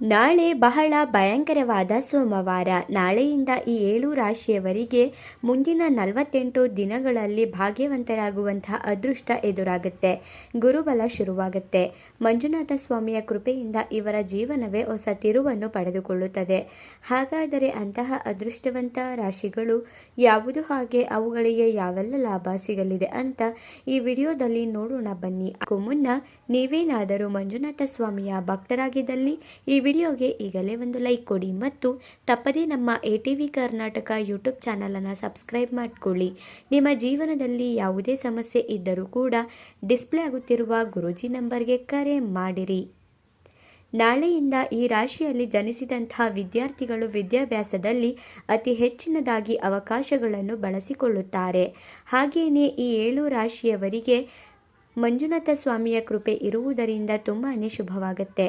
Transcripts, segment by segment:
ನಾಳೆ ಬಹಳ ಭಯಂಕರವಾದ ಸೋಮವಾರ. ನಾಳೆಯಿಂದ ಈ ಏಳು ರಾಶಿಯವರಿಗೆ ಮುಂದಿನ ನಲವತ್ತೆಂಟು ದಿನಗಳಲ್ಲಿ ಭಾಗ್ಯವಂತರಾಗುವಂತಹ ಅದೃಷ್ಟ ಎದುರಾಗುತ್ತೆ. ಗುರುಬಲ ಶುರುವಾಗುತ್ತೆ. ಮಂಜುನಾಥ ಸ್ವಾಮಿಯ ಕೃಪೆಯಿಂದ ಇವರ ಜೀವನವೇ ಹೊಸ ತಿರುವನ್ನು ಪಡೆದುಕೊಳ್ಳುತ್ತದೆ. ಹಾಗಾದರೆ ಅಂತಹ ಅದೃಷ್ಟವಂತ ರಾಶಿಗಳು ಯಾವುದು ಹಾಗೆ ಅವುಗಳಿಗೆ ಯಾವೆಲ್ಲ ಲಾಭ ಸಿಗಲಿದೆ ಅಂತ ಈ ವಿಡಿಯೋದಲ್ಲಿ ನೋಡೋಣ ಬನ್ನಿ. ಅದಕ್ಕೂ ಮುನ್ನ ನೀವೇನಾದರೂ ಮಂಜುನಾಥ ಸ್ವಾಮಿಯ ಭಕ್ತರಾಗಿದ್ದಲ್ಲಿ ಈ ವಿಡಿಯೋಗೆ ಈಗಲೇ ಒಂದು ಲೈಕ್ ಕೊಡಿ ಮತ್ತು ತಪ್ಪದೇ ನಮ್ಮ A T V Karnataka YouTube ಚಾನಲನ್ನು ಸಬ್ಸ್ಕ್ರೈಬ್ ಮಾಡಿಕೊಳ್ಳಿ. ನಿಮ್ಮ ಜೀವನದಲ್ಲಿ ಯಾವುದೇ ಸಮಸ್ಯೆ ಇದ್ದರೂ ಕೂಡ ಡಿಸ್ಪ್ಲೇ ಆಗುತ್ತಿರುವ ಗುರೂಜಿ ನಂಬರ್ಗೆ ಕರೆ ಮಾಡಿರಿ. ನಾಳೆಯಿಂದ ಈ ರಾಶಿಯಲ್ಲಿ ಜನಿಸಿದಂತಹ ವಿದ್ಯಾರ್ಥಿಗಳು ವಿದ್ಯಾಭ್ಯಾಸದಲ್ಲಿ ಅತಿ ಹೆಚ್ಚಿನದಾಗಿ ಅವಕಾಶಗಳನ್ನು ಬಳಸಿಕೊಳ್ಳುತ್ತಾರೆ. ಹಾಗೆಯೇ ಈ ಏಳು ರಾಶಿಯವರಿಗೆ ಮಂಜುನಾಥ ಸ್ವಾಮಿಯ ಕೃಪೆ ಇರುವುದರಿಂದ ತುಂಬಾ ಶುಭವಾಗುತ್ತೆ.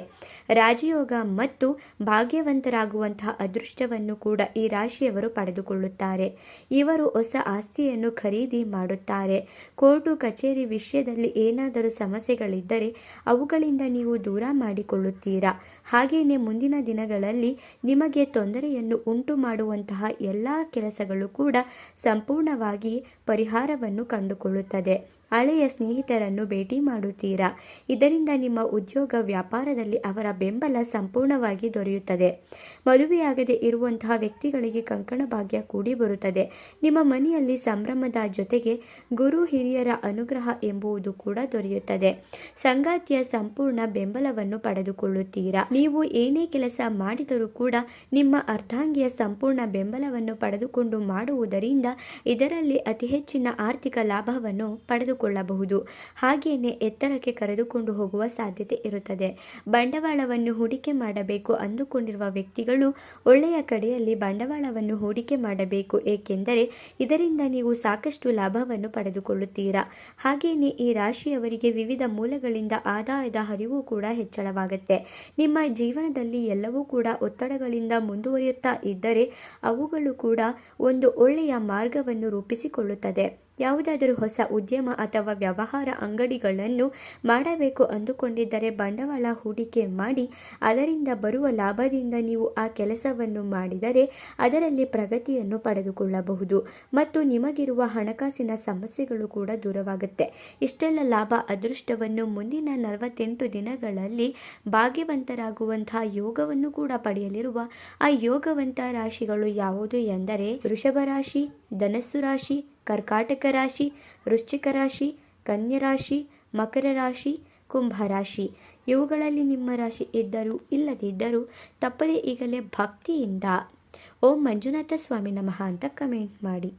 ರಾಜಯೋಗ ಮತ್ತು ಭಾಗ್ಯವಂತರಾಗುವಂತಹ ಅದೃಷ್ಟವನ್ನು ಕೂಡ ಈ ರಾಶಿಯವರು ಪಡೆದುಕೊಳ್ಳುತ್ತಾರೆ. ಇವರು ಹೊಸ ಆಸ್ತಿಯನ್ನು ಖರೀದಿ ಮಾಡುತ್ತಾರೆ. ಕೋರ್ಟು, ಕಚೇರಿ ವಿಷಯದಲ್ಲಿ ಏನಾದರೂ ಸಮಸ್ಯೆಗಳಿದ್ದರೆ ಅವುಗಳಿಂದ ನೀವು ದೂರ ಮಾಡಿಕೊಳ್ಳುತ್ತೀರಾ? ಹಾಗೆಯೇ ಮುಂದಿನ ದಿನಗಳಲ್ಲಿ ನಿಮಗೆ ತೊಂದರೆಯನ್ನು ಉಂಟು ಮಾಡುವಂತಹ ಎಲ್ಲ ಕೆಲಸಗಳು ಕೂಡ ಸಂಪೂರ್ಣವಾಗಿ ಪರಿಹಾರವನ್ನು ಕಂಡುಕೊಳ್ಳುತ್ತದೆ. ಹಳೆಯ ಸ್ನೇಹಿತರನ್ನು ಭೇಟಿ ಮಾಡುತ್ತೀರಾ? ಇದರಿಂದ ನಿಮ್ಮ ಉದ್ಯೋಗ ವ್ಯಾಪಾರದಲ್ಲಿ ಅವರ ಬೆಂಬಲ ಸಂಪೂರ್ಣವಾಗಿ ದೊರೆಯುತ್ತದೆ. ಮದುವೆಯಾಗದೆ ಇರುವಂತಹ ವ್ಯಕ್ತಿಗಳಿಗೆ ಕಂಕಣ ಭಾಗ್ಯ ಕೂಡಿ ಬರುತ್ತದೆ. ನಿಮ್ಮ ಮನೆಯಲ್ಲಿ ಸಂಭ್ರಮದ ಜೊತೆಗೆ ಗುರು ಹಿರಿಯರ ಅನುಗ್ರಹ ಎಂಬುವುದು ಕೂಡ ದೊರೆಯುತ್ತದೆ. ಸಂಗಾತಿಯ ಸಂಪೂರ್ಣ ಬೆಂಬಲವನ್ನು ಪಡೆದುಕೊಳ್ಳುತ್ತೀರಾ? ನೀವು ಏನೇ ಕೆಲಸ ಮಾಡಿದರೂ ಕೂಡ ನಿಮ್ಮ ಅರ್ಧಾಂಗಿಯ ಸಂಪೂರ್ಣ ಬೆಂಬಲವನ್ನು ಪಡೆದುಕೊಂಡು ಮಾಡುವುದರಿಂದ ಇದರಲ್ಲಿ ಅತಿ ಹೆಚ್ಚಿನ ಆರ್ಥಿಕ ಲಾಭವನ್ನು ಪಡೆದು ಕೊಳ್ಳಬಹುದು ಹಾಗೆಯೇ ಎತ್ತರಕ್ಕೆ ಕರೆದುಕೊಂಡು ಹೋಗುವ ಸಾಧ್ಯತೆ ಇರುತ್ತದೆ. ಬಂಡವಾಳವನ್ನು ಹೂಡಿಕೆ ಮಾಡಬೇಕು ಅಂದುಕೊಂಡಿರುವ ವ್ಯಕ್ತಿಗಳು ಒಳ್ಳೆಯ ಕಡೆಯಲ್ಲಿ ಬಂಡವಾಳವನ್ನು ಹೂಡಿಕೆ ಮಾಡಬೇಕು, ಏಕೆಂದರೆ ಇದರಿಂದ ನೀವು ಸಾಕಷ್ಟು ಲಾಭವನ್ನು ಪಡೆದುಕೊಳ್ಳುತ್ತೀರಾ? ಹಾಗೆಯೇ ಈ ರಾಶಿಯವರಿಗೆ ವಿವಿಧ ಮೂಲಗಳಿಂದ ಆದಾಯದ ಹರಿವು ಕೂಡ ಹೆಚ್ಚಳವಾಗುತ್ತೆ. ನಿಮ್ಮ ಜೀವನದಲ್ಲಿ ಎಲ್ಲವೂ ಕೂಡ ಒತ್ತಡಗಳಿಂದ ಮುಂದುವರಿಯುತ್ತಾ ಇದ್ದರೆ ಅವುಗಳು ಕೂಡ ಒಂದು ಒಳ್ಳೆಯ ಮಾರ್ಗವನ್ನು ರೂಪಿಸಿಕೊಳ್ಳುತ್ತದೆ. ಯಾವುದಾದರೂ ಹೊಸ ಉದ್ಯಮ ಅಥವಾ ವ್ಯವಹಾರ ಅಂಗಡಿಗಳನ್ನು ಮಾಡಬೇಕು ಅಂದುಕೊಂಡಿದ್ದರೆ ಬಂಡವಾಳ ಹೂಡಿಕೆ ಮಾಡಿ ಅದರಿಂದ ಬರುವ ಲಾಭದಿಂದ ನೀವು ಆ ಕೆಲಸವನ್ನು ಮಾಡಿದರೆ ಅದರಲ್ಲಿ ಪ್ರಗತಿಯನ್ನು ಪಡೆದುಕೊಳ್ಳಬಹುದು ಮತ್ತು ನಿಮಗಿರುವ ಹಣಕಾಸಿನ ಸಮಸ್ಯೆಗಳು ಕೂಡ ದೂರವಾಗುತ್ತೆ. ಇಷ್ಟೆಲ್ಲ ಲಾಭ ಅದೃಷ್ಟವನ್ನು ಮುಂದಿನ ನಲವತ್ತೆಂಟು ದಿನಗಳಲ್ಲಿ ಭಾಗ್ಯವಂತರಾಗುವಂತಹ ಯೋಗವನ್ನು ಕೂಡ ಪಡೆಯಲಿರುವ ಆ ಯೋಗವಂತ ರಾಶಿಗಳು ಯಾವುದು ಎಂದರೆ ವೃಷಭ ರಾಶಿ, ಧನಸ್ಸು ರಾಶಿ ಕರ್ಕಾಟಕ ರಾಶಿ, ವೃಶ್ಚಿಕ ರಾಶಿ, ಕನ್ಯಾ ರಾಶಿ, ಮಕರ ರಾಶಿ ಕುಂಭರಾಶಿ ಇವುಗಳಲ್ಲಿ ನಿಮ್ಮ ರಾಶಿ ಇದ್ದರೂ ಇಲ್ಲದಿದ್ದರೂ ತಪ್ಪದೇ ಈಗಲೇ ಭಕ್ತಿಯಿಂದ ಓಂ ಮಂಜುನಾಥ ಸ್ವಾಮಿ ನಮಃ ಅಂತ ಕಮೆಂಟ್ ಮಾಡಿ.